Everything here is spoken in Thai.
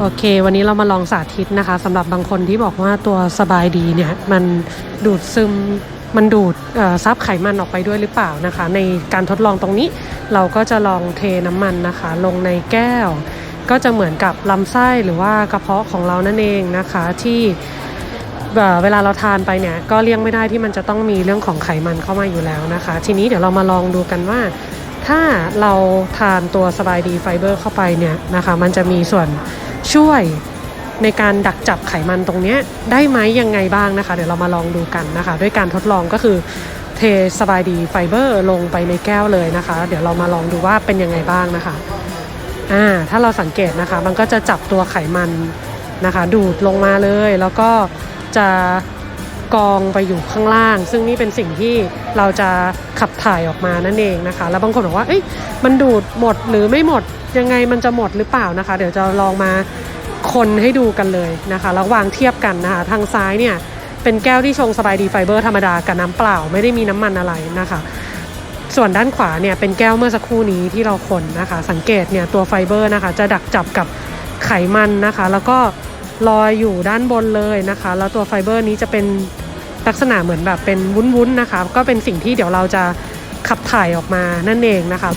โอเค วันนี้เรามาลองสาธิตนะคะสำหรับบางคนที่บอกว่าตัวสบายดีเนี่ยมันดูดซึมมันดูดซับไขมันออกไปด้วยหรือเปล่านะคะ ในการทดลองตรงนี้เราก็จะลองเทน้ำมันนะคะ ลงในแก้ว ก็จะเหมือนกับลำไส้หรือว่ากระเพาะของเรานั่นเองนะคะที่เวลาเราทานไปเนี่ยก็เลี่ยงไม่ได้ที่มันจะต้องมีเรื่องของไขมันเข้ามาอยู่แล้วนะคะ ทีนี้เดี๋ยวเรามาลองดูกันว่า ถ้าเราทานตัวสบายดีไฟเบอร์เข้าไปเนี่ยนะคะ มันจะมีส่วน ช่วยในการดักจับไขมันตรงนี้ได้ไหมยังไงบ้างนะคะ เดี๋ยวเรามาลองดูกันนะคะ ด้วยการทดลองก็คือเทสบายดีไฟเบอร์ลงไปในแก้วเลยนะคะ เดี๋ยวเรามาลองดูว่าเป็นยังไงบ้างนะคะอ่าถ้าเราสังเกตนะคะ มันก็จะจับตัวไขมันนะคะ ดูดลงมาเลย แล้วก็จะ กองไปอยู่ข้างล่าง ซึ่งนี่เป็นสิ่งที่เราจะขับถ่ายออกมานั่นเองนะคะ แล้วบางคนบอกว่าเอ้ยมันดูดหมดหรือไม่หมดยังไงมันจะหมดหรือเปล่านะคะ เดี๋ยวจะลองมาคนให้ดูกันเลยนะคะแล้ววางเทียบกันนะคะทางซ้ายเนี่ยเป็นแก้วที่ชงสบายดีไฟเบอร์ธรรมดากับน้ำเปล่าไม่ได้มีน้ำมันอะไรนะคะ ส่วนด้านขวาเนี่ยเป็นแก้วเมื่อสักครู่นี้ที่เราคนนะคะ สังเกตเนี่ยตัวไฟเบอร์นะคะ จะดักจับกับไขมันนะคะ แล้วก็ลอยอยู่ด้านบนเลยนะคะ แล้วตัวไฟเบอร์นี้จะเป็น ลักษณะเหมือนแบบเป็นวุ้นๆนะคะ ก็เป็นสิ่งที่เดี๋ยวเราจะขับถ่ายออกมานั่นเองนะคะ